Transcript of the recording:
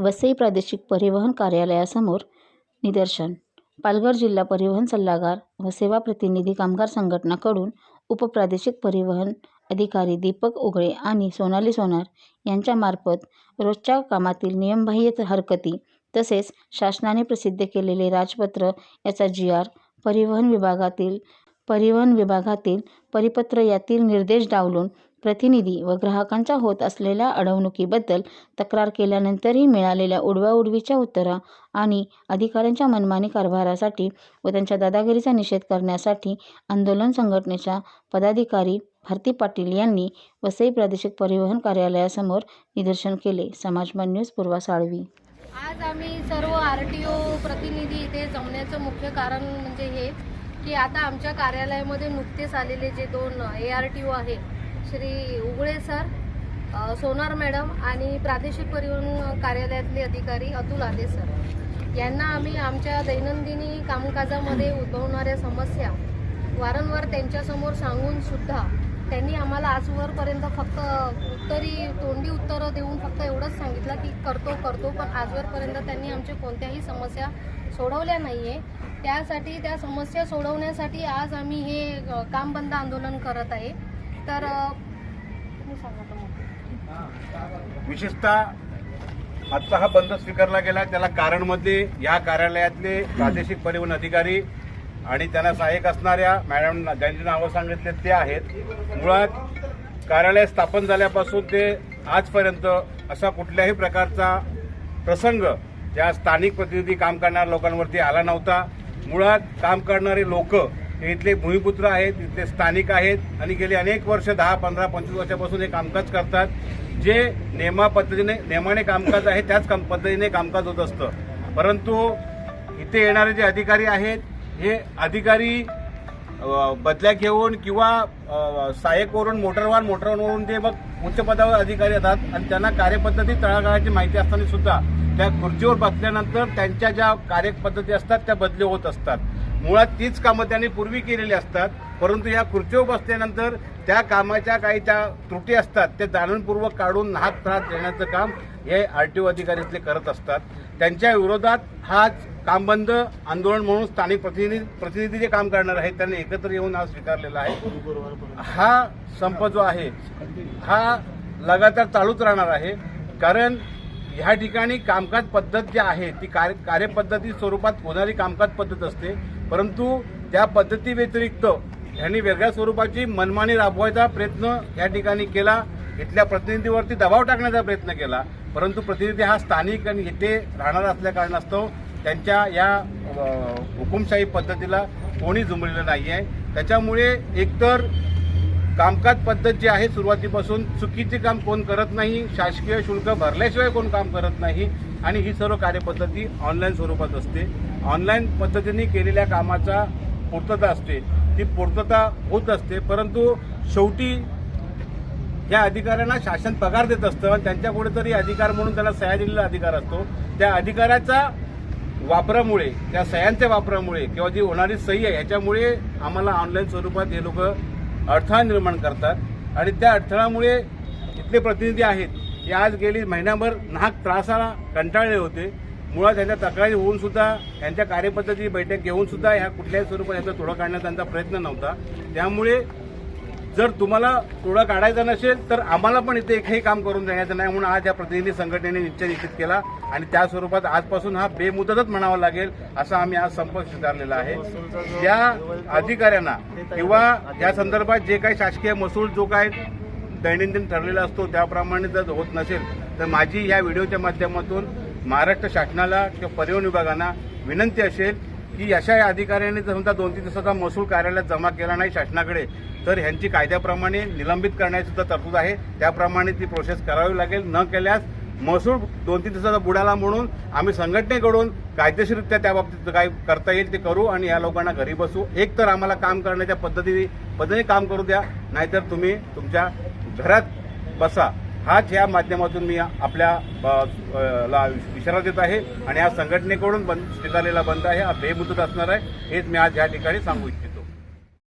वसई प्रादेशिक परिवहन कार्यालयासमोर निदर्शन. पालघर जिल्हा परिवहन सल्लागार व सेवा प्रतिनिधी कामगार संघटनाकडून उपप्रादेशिक परिवहन अधिकारी दीपक ओगळे आणि सोनाली सोनार यांच्यामार्फत रोजच्या कामातील नियमबाह्य हरकती तसेच शासनाने प्रसिद्ध केलेले राजपत्र याचा जी आर परिवहन विभागातील परिवहन विभागातील परिपत्र यातील निर्देश डावलून प्रतिनिधी व ग्राहकांच्या होत असलेल्या अडवणुकीबद्दल तक्रार केल्यानंतरही मिळालेल्या उडवाउडवीच्या उत्तरा आणि अधिकाऱ्यांच्या मनमानी कारभारासाठी व त्यांच्या दादागिरीचा निषेध करण्यासाठी आंदोलन संघटनेच्या पदाधिकारी भारती पाटील यांनी वसई प्रादेशिक परिवहन कार्यालयासमोर निदर्शन केले. समाजमन न्यूज पूर्वा साळवी. आज आम्ही सर्व आर टी ओ प्रतिनिधी इथे जमण्याचं मुख्य कारण म्हणजे हे की आता आमच्या कार्यालयामध्ये नुकतेच आलेले जे दोन ए आर टी ओ आहे श्री उगळे सर सोनार मॅडम आणि प्रादेशिक परिवहन कार्यालयातले अधिकारी अतुल आदे सर. यांना आम्ही आमच्या दैनंदिनी कामकाजामध्ये उद्भवणाऱ्या समस्या वारंवार त्यांच्यासमोर सांगून सुद्धा त्यांनी आम्हाला आजवरपर्यंत फक्त उत्तरी तोंडी उत्तरं देऊन फक्त एवढंच सांगितलं की करतो करतो पण आजवरपर्यंत त्यांनी आमच्या कोणत्याही समस्या सोडवल्या नाही आहे त्यासाठी त्या समस्या सोडवण्यासाठी आज आम्ही हे काम बंद आंदोलन करत आहे. तर विशेषतः आजचा हा बंद स्वीकारला गेला. त्याला कारण मध्ये या कार्यालयातले प्रादेशिक परिवहन अधिकारी आणि त्यांना सहाय्यक असणाऱ्या मॅडम ज्यांची नावं सांगितले ते आहेत. मुळात कार्यालय स्थापन झाल्यापासून ते आजपर्यंत असा कुठल्याही प्रकारचा प्रसंग ज्या स्थानिक प्रतिनिधी काम करणाऱ्या लोकांवरती आला नव्हता. मुळात काम करणारे लोक इथले भूमिपुत्र आहेत इथले स्थानिक आहेत आणि गेली अनेक वर्ष दहा पंधरा पंचवीस वर्षापासून हे कामकाज करतात. जे नेमा पद्धतीने नेमाने कामकाज आहे त्याच काम पद्धतीने कामकाज होत असतं. परंतु इथे येणारे जे अधिकारी आहेत हे अधिकारी बदल्या घेऊन किंवा सहाय्यकवरून मोटरवाहन मोटरवाहनवरून ते मग उच्च पदावर अधिकारी येतात आणि त्यांना कार्यपद्धती तळागाळाची माहिती असताना सुद्धा त्या खुर्चीवर बसल्यानंतर त्यांच्या ज्या कार्यपद्धती असतात त्या बदली होत असतात. मुळात तीच कामं त्यांनी पूर्वी केलेली असतात परंतु या खुर्चीवर बसल्यानंतर त्या कामाच्या काही त्या त्रुटी असतात ते जाणूनपूर्वक काढून नाहक त्रास देण्याचं काम हे आर टी ओ अधिकारीतले करत असतात. त्यांच्या विरोधात हा काम बंद आंदोलन म्हणून स्थानिक प्रतिनिधी प्रतिनिधी जे काम करणार आहेत त्यांनी एकत्र येऊन हा स्वीकारलेला आहे. हा संप जो आहे हा लगातार चालूच राहणार आहे कारण ह्या ठिकाणी कामकाज पद्धत जी आहे ती कार्य कार्यपद्धती स्वरूपात होणारी कामकाज पद्धत असते. परंतु त्या पद्धती व्यतिरिक्त यांनी वेगळ्या स्वरूपाची मनमानी राबवायचा प्रयत्न या ठिकाणी केला. इथल्या प्रतिनिधीवरती दबाव टाकण्याचा प्रयत्न केला. परंतु प्रतिनिधी हा स्थानिक आणि इथे राहणार असल्या कारणास्तव त्यांच्या या हुकुमशाही पद्धतीला कोणी जुमलेलं नाही आहे त्याच्यामुळे एकतर कामकाज पद्धत जी आहे सुरुवातीपासून चुकीचे काम कोण करत नाही शासकीय शुल्क भरल्याशिवाय कोण काम करत नाही आणि ही सर्व कार्यपद्धती ऑनलाईन स्वरूपात असते. ऑनलाईन पद्धतीने केलेल्या कामाचा पूर्तता असते. ती पूर्तता होत असते परंतु शेवटी या अधिकाऱ्यांना शासन पगार देत असतं आणि त्यांच्या कुठेतरी अधिकार म्हणून त्याला सह्या दिलेला अधिकार असतो. त्या अधिकाराचा वापरामुळे त्या सह्यांच्या वापरामुळे किंवा जी होणारी सही आहे याच्यामुळे आम्हाला ऑनलाईन स्वरूपात हे लोक अडथळा निर्माण करतात. आणि त्या अडथळ्यामुळे इथले प्रतिनिधी आहेत ते आज गेली महिनाभर नाहक त्रासाला कंटाळले होते. मुळात त्यांच्या तक्रारी होऊन सुद्धा त्यांच्या कार्यपद्धती बैठक घेऊन सुद्धा ह्या कुठल्याही स्वरूपात याचा तोडा काढण्याचा त्यांचा प्रयत्न नव्हता. त्यामुळे जर तुम्हाला तोडा काढायचा नसेल तर आम्हाला पण इथे एकही काम करून देण्याचं नाही म्हणून आज या प्रतिनिधी संघटनेने निश्चय निश्चित केला आणि त्या स्वरूपात आजपासून हा बेमुदतच म्हणावा लागेल असा आम्ही आज संप स्वीकारलेला आहे. या अधिकाऱ्यांना किंवा या संदर्भात जे काही शासकीय महसूल जो काय दैनंदिन ठरलेला असतो त्याप्रमाणे जर होत नसेल तर माझी या व्हिडिओच्या माध्यमातून महाराष्ट्र शासनाला किंवा परिवहन विभागांना विनंती असेल की अशा या अधिकाऱ्यांनी जर समजा दोन तीन दिवसाचा महसूल कार्यालयात जमा केला नाही शासनाकडे तर ह्यांची कायद्याप्रमाणे निलंबित करण्याचीसुद्धा तरतूद आहे. त्याप्रमाणे ती प्रोसेस करावी लागेल. न केल्यास महसूल दोन तीन दिवसाचा बुडाला म्हणून आम्ही संघटनेकडून कायदेशीररित्या त्या बाबतीत काय करता येईल ते करू आणि या लोकांना घरी बसू. एक तर आम्हाला काम करण्याच्या पद्धती पद्धतीने काम करू द्या. नाहीतर तुम्ही तुमच्या घरात बसा. हाच या माध्यमातून मी आपल्या ला इशारा देत आहे. आणि या संघटनेकडून बंद स्वीकारलेला बंद आहे. हा बेमुदत असणार आहे. हेच मी आज या ठिकाणी सांगू इच्छितो.